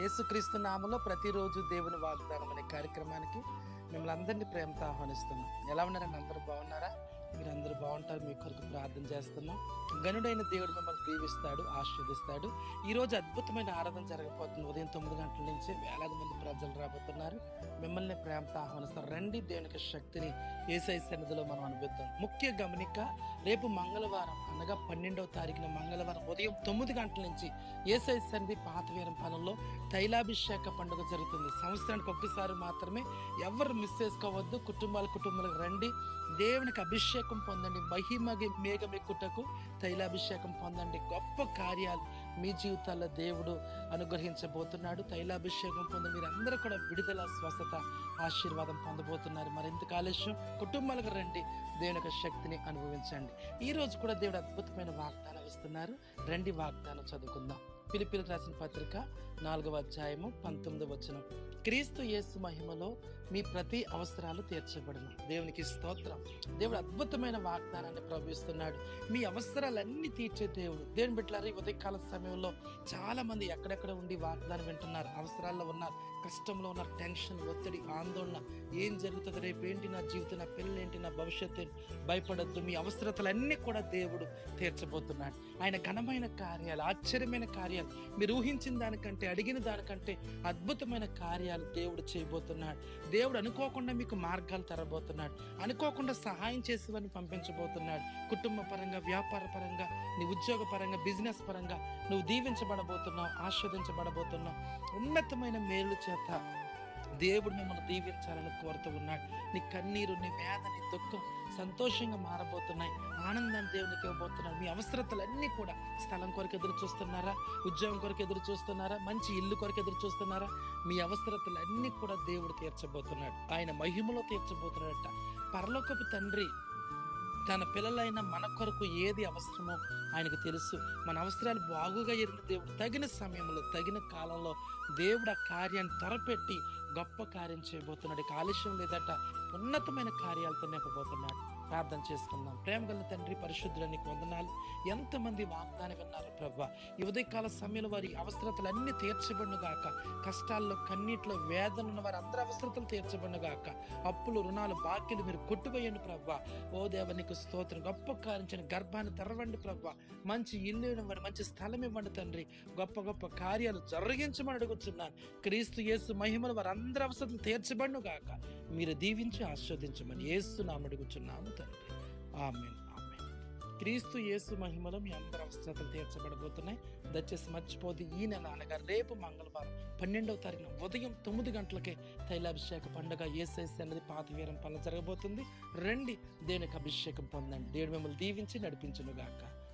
యేసుక్రీస్తు నామలో ప్రతిరోజు దేవుని వాగ్దానం అనే కార్యక్రమానికి మిమ్మల్ని అందరినీ ప్రేమతో ఆహ్వానిస్తున్నాం. ఎలా ఉన్నారండి? అందరూ బాగున్నారా? మీరు బాగుంటారు మీ కొరకు ప్రార్థన చేస్తున్నాం. గనుడైన దేవుడు మిమ్మల్ని దీవిస్తాడు ఆశీర్దిస్తాడు ఈ రోజు అద్భుతమైన ఆరాధన జరగబోతుంది. ఉదయం తొమ్మిది గంటల నుంచి వేలాది మంది ప్రజలు రాబోతున్నారు. మిమ్మల్ని ప్రేమతో ఆహ్వానిస్తారు రండి దేవునికి శక్తిని ఏసై సన్నిధిలో మనం అనిపిద్దాం ముఖ్య గమనిక రేపు మంగళవారం అనగా పన్నెండవ తారీఖున మంగళవారం ఉదయం తొమ్మిది గంటల నుంచి ఏసై సన్నిధి పాతవీరం పాలనలో తైలాభిషేక పండుగ జరుగుతుంది. సంవత్సరానికి ఒక్కసారి మాత్రమే ఎవరు మిస్ చేసుకోవద్దు. కుటుంబాల కుటుంబాలకు రండి. దేవునికి అభిషేకం పొందండి. మహిమ మేఘమెక్కుటకు తైలాభిషేకం పొందండి. గొప్ప కార్యాలు మీ జీవితాల్లో దేవుడు అనుగ్రహించబోతున్నాడు. తైలాభిషేకం పొంది మీరు కూడా విడుదల స్వస్థత ఆశీర్వాదం పొందబోతున్నారు. మరింత కాలుష్యం కుటుంబాలకు రండి. దేవుని యొక్క శక్తిని అనుభవించండి. ఈ రోజు కూడా దేవుడు అద్భుతమైన వాగ్దానం ఇస్తున్నారు. రండి వాగ్దానం చదువుకుందాం. పిలిపిలకు రాసిన పత్రిక నాలుగవ అధ్యాయము పంతొమ్మిదవ వచనం. క్రీస్తు యేసు మహిమలో మీ ప్రతి అవసరాలు తీర్చబడను. దేవునికి స్తోత్రం. దేవుడు అద్భుతమైన వాగ్దానాన్ని ప్రవహిస్తున్నాడు. మీ అవసరాలన్నీ తీర్చే దేవుడు. దేవుని బిడ్డలారు ఉదయకాల సమయంలో చాలా మంది ఎక్కడెక్కడ ఉండి వాగ్దానం వింటున్నారు అవసరాల్లో ఉన్నారు కష్టంలో ఉన్నారు టెన్షన్ ఒత్తిడి ఆందోళన. ఏం జరుగుతుంది? రేపు ఏంటి నా జీవితం? నా పిల్లలు ఏంటి? నా భవిష్యత్తు భయపడద్దు. మీ అవసరతలన్నీ కూడా దేవుడు తీర్చబోతున్నాడు. ఆయన ఘనమైన కార్యాలు ఆశ్చర్యమైన కార్యాలు మీరు ఊహించిన దానికంటే అడిగిన దానికంటే అద్భుతమైన కార్యాలు దేవుడు చేయబోతున్నాడు. దేవుడు అనుకోకుండా మీకు మార్గాలు తెరబోతున్నాడు. అనుకోకుండా సహాయం చేసేవారిని పంపించబోతున్నాడు. కుటుంబ పరంగా వ్యాపార పరంగా నీ ఉద్యోగ పరంగా బిజినెస్ పరంగా నువ్వు దీవించబడబోతున్నావు ఆస్వాదించబడబోతున్నావు. ఉన్నతమైన మేలు చేత దేవుడు మిమ్మల్ని దీవించాలని కోరుతూ ఉన్నాడు. నీ కన్నీరు నీ వేద నీ దుఃఖం సంతోషంగా మారబోతున్నాయి. ఆనందాన్ని దేవునికి ఇవ్వబోతున్నాడు. మీ అవసరతలన్నీ కూడా స్థలం కొరకు ఎదురు చూస్తున్నారా? ఉద్యోగం కొరకు ఎదురు చూస్తున్నారా? మంచి ఇల్లు కొరకు ఎదురు చూస్తున్నారా? మీ అవసరతలన్నీ కూడా దేవుడు తీర్చబోతున్నాడు. ఆయన మహిమలో తీర్చబోతున్నాడట. పరలోకపు తండ్రి తన పిల్లలైన మన కొరకు ఏది అవసరమో ఆయనకు తెలుసు. మన అవసరాలు బాగుగా ఎరిగిన దేవుడు తగిన సమయంలో తగిన కాలంలో దేవుడు ఆ కార్యాన్ని త్వరపెట్టి గొప్ప కార్యం చేయబోతున్నాడు. కాలుష్యం లేదట ఉన్నతమైన కార్యాలతో నింపబోతున్నాడు. ప్రార్థన చేసుకుందాం ప్రేమ గల తండ్రి పరిశుద్ధుల నీకు వందనాలు. ఎంతమంది వాగ్దానం విన్నారు ప్రభా. ఈ ఉదయకాల సమయంలో వారి అవసరతలన్నీ తీర్చబడిన గాక కష్టాల్లో కన్నీటిలో వేదన ఉన్న వారి అందరి అవసరతలు తీర్చబడిన గాక అప్పులు రుణాలు బాక్యలు మీరు కొట్టువేయండి ప్రభా. ఓ దేవ నీకు స్తోత్రం. గొప్ప కారించిన గర్భాన్ని తెరవండి ప్రభా. మంచి ఇల్లు ఇవ్వండి మంచి స్థలం ఇవ్వండి తండ్రి. గొప్ప గొప్ప కార్యాలు జరిగించమని అడుగుతున్నాను క్రీస్తు యేసు మహిమలు వారందరి అవసరతలు తీర్చబడును గాక మీరు దీవించి ఆస్వాదించమని యేసు అడుగుచున్నాము. తండ్రి. Amen amen. క్రీస్తు యేసు మహిమలో మీ అందరి అవసరతలు తీర్చబడబోతున్నాయి. దయచేసి మర్చిపోదు ఈ నెల అనగా రేపు మంగళవారం పన్నెండవ తారీఖున ఉదయం తొమ్మిది గంటలకే తైలాభిషేక పండుగ ఏసైసి అనేది పాతవీరం పనులు జరగబోతుంది. రండి దేనికి అభిషేకం పొందండి. దేవుడు మిమ్మల్ని దీవించి నడిపించునుగాక. గాక